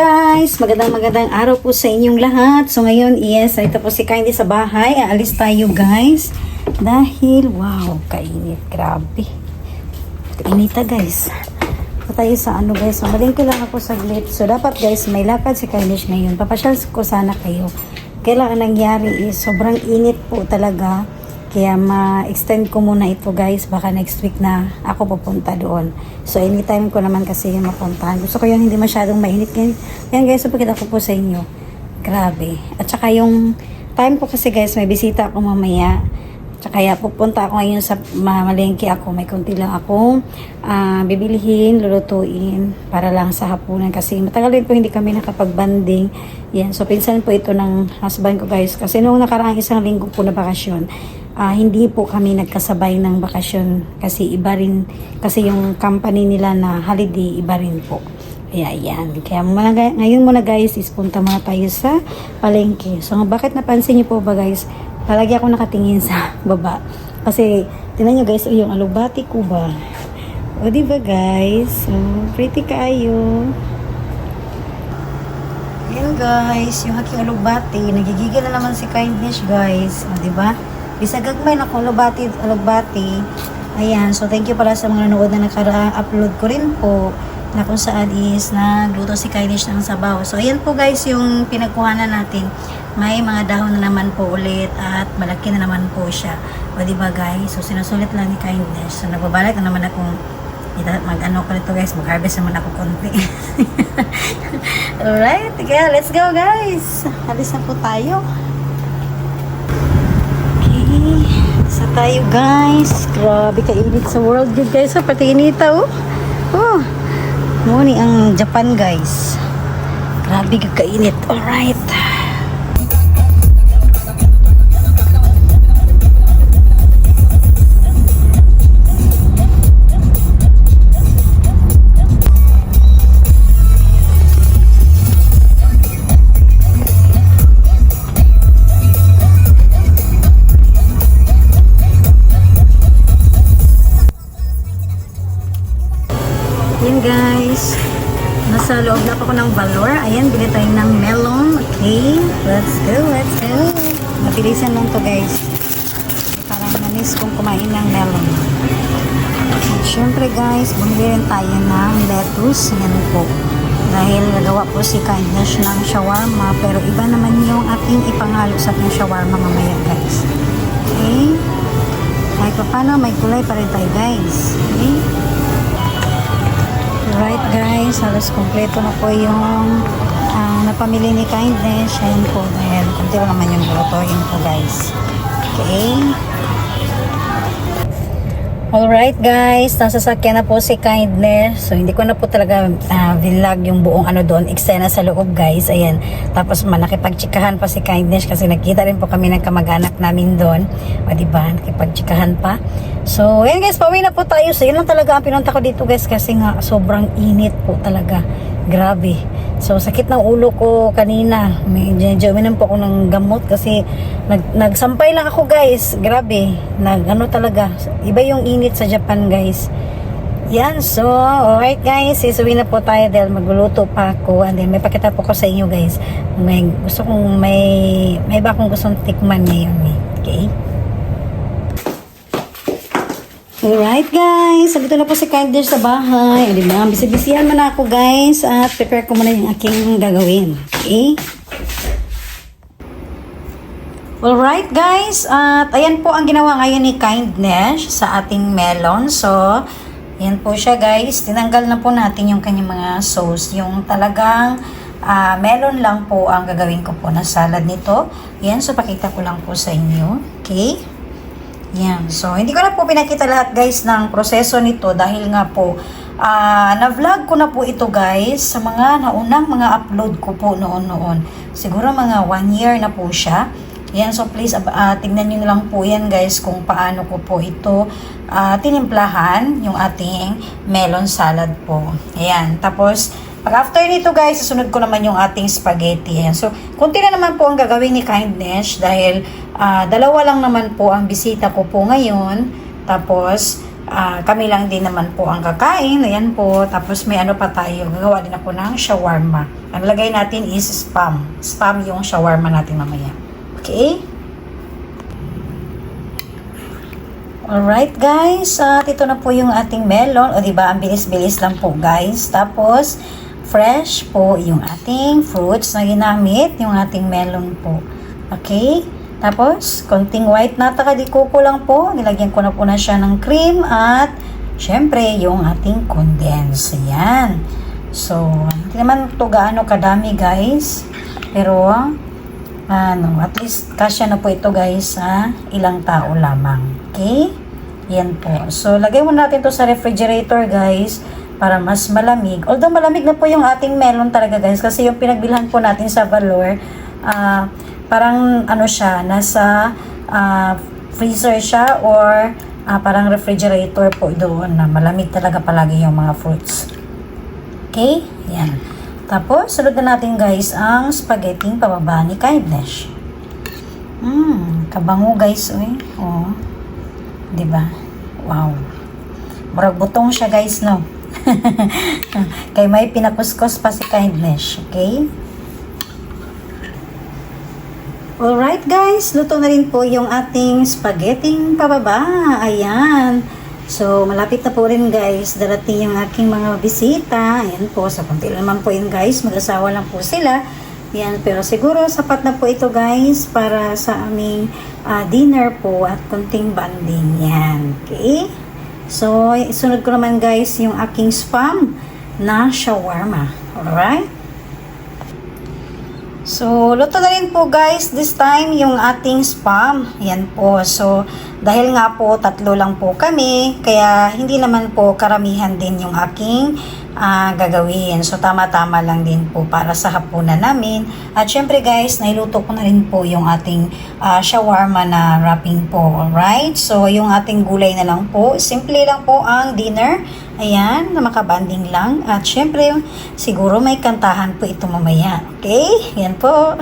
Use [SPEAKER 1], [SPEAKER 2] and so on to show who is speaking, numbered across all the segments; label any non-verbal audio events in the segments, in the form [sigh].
[SPEAKER 1] Guys! Magandang magandang araw po sa inyong lahat. So ngayon, yes, ito po si Candy sa bahay. Aalis tayo guys. Dahil, wow, kainit. Grabe. Kainita guys. So tayo sa ano guys. Mamalingko lang ako saglit. So dapat guys, may lakad si Candice ngayon. Papasyal ko sana kayo. Kailangan nangyari is sobrang init po talaga. Kaya ma-extend ko muna ito guys. Baka next week na ako pupunta doon. So anytime ko naman kasi yung mapuntahan. Gusto ko yung hindi masyadong mainit. Yan, yan guys, so pakita ko po sa inyo. Grabe. At saka yung time ko kasi guys, may bisita ako mamaya. Tsaka kaya pupunta ako ngayon sa mamalengke ako. May konti lang akong ah, bibilihin, lulutuin para lang sa hapunan. Kasi matagal din po hindi kami nakapag-banding. Yan. So pinsan po ito ng husband ko guys. Kasi noong nakaraang isang linggo po na bakasyon, ah, hindi po kami nagkasabay ng bakasyon. Kasi iba rin, kasi yung company nila na holiday, iba rin po. Kaya yan. Kaya muna, ngayon muna guys, is punta muna tayo sa palengke. So bakit napansin niyo po ba guys? Palagi ako nakatingin sa [laughs] baba. Kasi, tingnan nyo guys, oh, yung alubati ko ba? O, di ba guys? So, pretty kayo. Ayan guys, yung aking alubati. Nagigigil na naman si Kindness guys. O, di ba? Bisag gagmay na kung alubati, alubati. Ayan, so thank you pala sa mga nanood na nakara-upload ko rin po na kung saan is nagluto si Kindness ng sabaw. So, ayan po guys yung pinagkuhanan natin. May mga dahon na naman po ulit at malaki na naman po siya. O di ba guys? So, sinusulit lang ni Kindness. So, nagbabalak na naman akong mag-ano ko nito guys, mag-harvest naman ako konti. [laughs] Alright, kaya let's go guys. Alis na po tayo. Sa tayo guys. Grabe kainit sa world yun guys. Oh, pati inita oh. Oh, muni ang Japan guys. Grabe kainit. Alright. Ng Valor. Ayan, bili tayo ng melon. Okay, let's go, let's go. Mabilisan lang to guys. Parang nanis kong kumain ng melon. At syempre guys, bumili rin tayo ng lettuce. Yan po. Dahil nagawa po si Kindness ng shawarma. Pero iba naman yung ating ipangalo sa ating shawarma mamaya guys. Okay? Kahit pa paano, may kulay pa rin tayo guys. Okay? Right guys, halos kompleto na po yung ah, napamili ni Kindness. Ayan po, dahil kunti lang naman yung lutuin ko guys. Okay. Alright guys, nasa sakyan na po si Kindness. So hindi ko na po talaga uh, vlog yung buong ano doon, eksena sa loob guys. Ayan. Tapos manakipagtsikahan pa si Kindness kasi nakita rin po kami ng kamag-anak namin doon. O diba, nakipagtsikahan pa. So ayan guys, pauwi na po tayo. So yun lang talaga ang pinunta ko dito guys kasi nga sobrang init po talaga. Grabe. So, sakit ng ulo ko kanina. Medyo uminom po ako ng gamot kasi nag, nagsampay lang ako guys. Grabe. Nag, ano talaga. Iba yung init sa Japan guys. Yan. So, alright guys. Isuwi na po tayo dahil magluluto pa ako. And then, may pakita po ko sa inyo guys. May, gusto kong may, may iba akong gustong tikman ngayon eh. Okay? Alright guys, so dito na po si Kindness sa bahay. O diba, bisibisihan mo na ako guys at prepare ko muna yung aking gagawin. Okay? Alright guys, at ayan po ang ginawa ngayon ni Kindness sa ating melon. So, ayan po siya guys. Tinanggal na po natin yung kanyang mga sauce. Yung talagang ah, melon lang po ang gagawin ko po na salad nito. Yan, so pakita ko lang po sa inyo. Okay? Yan. So, hindi ko na po pinakita lahat guys ng proseso nito dahil nga po ah na-vlog ko na po ito guys sa mga naunang mga upload ko po noon-noon. Siguro mga one year na po siya. Yan, so please uh, tingnan nyo lang po yan guys kung paano ko po ito ah, tinimplahan yung ating melon salad po. Ayan, tapos pag after nito guys, susunod ko naman yung ating spaghetti. Ayan. So, kunti na naman po ang gagawin ni Kindness dahil ah, dalawa lang naman po ang bisita ko po ngayon. Tapos, ah, kami lang din naman po ang kakain. Ayan po. Tapos may ano pa tayo. Gagawa din ako ng shawarma. Ang lagay natin is spam. Spam yung shawarma natin mamaya. Okay? Alright guys, at ito na po yung ating melon. O diba, ang bilis-bilis lang po guys. Tapos, fresh po yung ating fruits na ginamit, yung ating melon po. Okay? Tapos, konting white nata kadikuko lang po. Nilagyan ko na po na siya ng cream at syempre yung ating condense. Yan. So, hindi naman ito gaano kadami guys. Pero, ano, at least kasya na po ito guys sa ilang tao lamang. Okay? Yan po. So, lagay mo natin to sa refrigerator guys para mas malamig. Although malamig na po yung ating melon talaga guys kasi yung pinagbilhan po natin sa Valor, ah, parang ano siya, nasa ah, freezer siya or ah, parang refrigerator po doon na malamig talaga palagi yung mga fruits. Okay? Yan. Tapos, sunod na natin guys ang spaghetti pababa ni Kindness. Mmm, kabango guys, uy. Oh. 'Di ba? Wow. Murag butong siya guys, no? [laughs] Kay may pinakuskos pa si Kindness, okay? Alright guys, luto na rin po yung ating spaghetti pababa. Ayan. So, malapit na po rin guys, darating yung aking mga bisita. Ayan po, sa konti naman po yun guys, mag-asawa lang po sila. Yan, pero siguro sapat na po ito guys para sa aming ah, dinner po at konting banding. Yan, okay? So, isunod ko naman guys yung aking spam na shawarma. Alright? So, luto na rin po guys this time yung ating spam. Yan po. So, dahil nga po tatlo lang po kami, kaya hindi naman po karamihan din yung aking ah, gagawin. So, tama-tama lang din po para sa hapunan namin. At syempre guys, nailuto ko na rin po yung ating ah, shawarma na wrapping po. Alright? So, yung ating gulay na lang po. Simple lang po ang dinner. Ayan, na makabanding lang. At syempre, siguro may kantahan po ito mamaya. Okay? Yan po.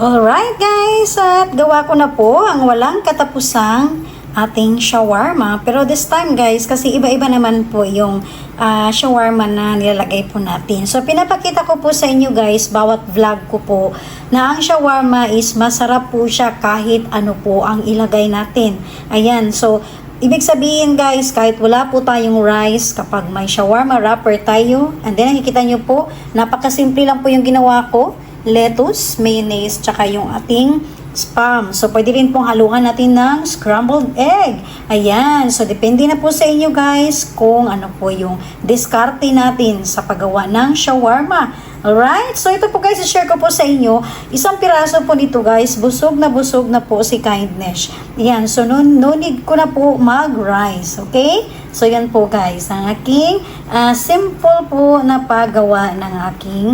[SPEAKER 1] Alright guys, at gawa ko na po ang walang katapusang ating shawarma. Pero this time guys, kasi iba-iba naman po yung ah, shawarma na nilalagay po natin. So pinapakita ko po sa inyo guys, bawat vlog ko po, na ang shawarma is masarap po siya kahit ano po ang ilagay natin. Ayan, so Ibig sabihin guys, kahit wala po tayong rice, kapag may shawarma wrapper tayo, and then nakikita nyo po, napakasimple lang po yung ginawa ko. Lettuce, mayonnaise, tsaka yung ating spam. So, pwede rin pong haluan natin ng scrambled egg. Ayan. So, depende na po sa inyo guys kung ano po yung diskarte natin sa paggawa ng shawarma. Alright? So, ito po guys, share ko po sa inyo. Isang piraso po nito guys. Busog na busog na po si Kindness. Ayan. So, no, no need ko na po mag-rice. Okay? So, yan po guys. Ang aking ah, simple po na paggawa ng aking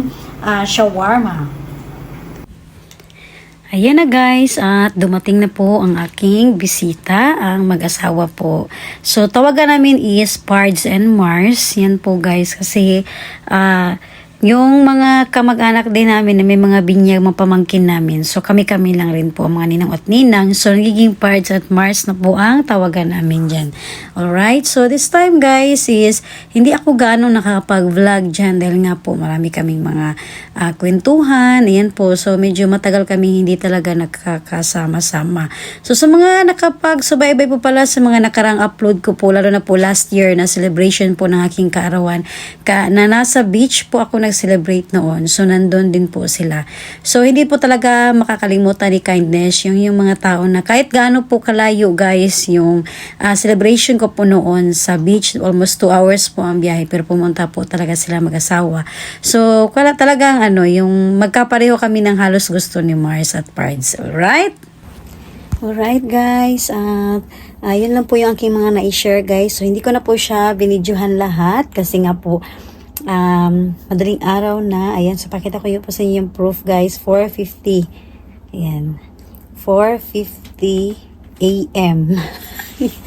[SPEAKER 1] ah, shawarma. Ayan na guys, at dumating na po ang aking bisita, ang mag-asawa po. So, tawagan namin is Pards and Mars. Yan po guys, kasi ah, yung mga kamag-anak din namin na may mga binyag mga pamangkin namin. So, kami-kami lang rin po, mga ninang at ninang. So, nagiging Pards at Mars na po ang tawagan namin dyan. Alright, so this time guys is, hindi ako gaano nakakapag-vlog dyan dahil nga po marami kaming mga ah, kwentuhan. Ayan po, so medyo matagal kami hindi talaga nakakasama-sama. So sa mga nakapag-subaybay po pala sa mga nakarang upload ko po, lalo na po last year na celebration po ng aking kaarawan, ka, na nasa beach po ako nag-celebrate noon. So nandun din po sila. So hindi po talaga makakalimutan ni Kindness yung, yung mga tao na kahit gaano po kalayo guys yung ah, celebration ko po noon sa beach. Almost 2 hours po ang biyahe pero pumunta po talaga sila mag-asawa. So wala talagang ano, yung magkapareho kami ng halos gusto ni Mars at Pards. Alright? Alright guys, at ayun lang po yung aking mga na-share guys. So hindi ko na po siya binidyohan lahat kasi nga po um, madaling araw na. Ayan, so pakita ko yun po sa inyo yung proof guys. 4.50. Ayan. 4.50 a.m.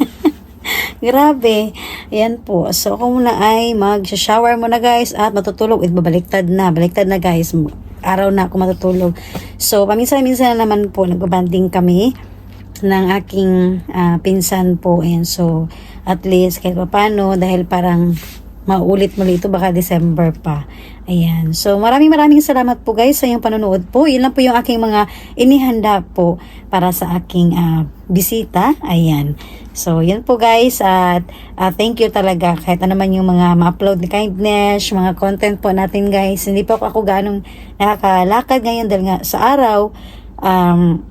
[SPEAKER 1] [laughs] Grabe. Ayan po. So, ako muna ay mag-shower muna guys at matutulog. At babaliktad na. Baliktad na guys. Araw na ako matutulog. So, paminsan-minsan na naman po nagbabanding kami. ng aking ah, pinsan po. Ayan, so at least kahit paano dahil parang maulit muli ito baka December pa. Ayan. So maraming maraming salamat po guys sa inyong panonood po. Yun lang po yung aking mga inihanda po para sa aking ah, bisita. Ayan. So yun po guys at ah, thank you talaga kahit ano man yung mga ma-upload ni Kindness, mga content po natin guys. Hindi po ako ganong nakakalakad ngayon dahil nga sa araw um,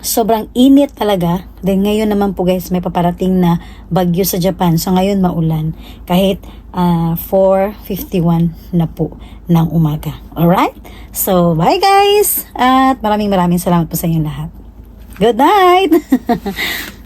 [SPEAKER 1] sobrang init talaga. Then ngayon naman po guys, may paparating na bagyo sa Japan. So ngayon maulan. Kahit ah, 4.51 na po ng umaga. Alright? So bye guys! At maraming maraming salamat po sa inyong lahat. Good night! [laughs]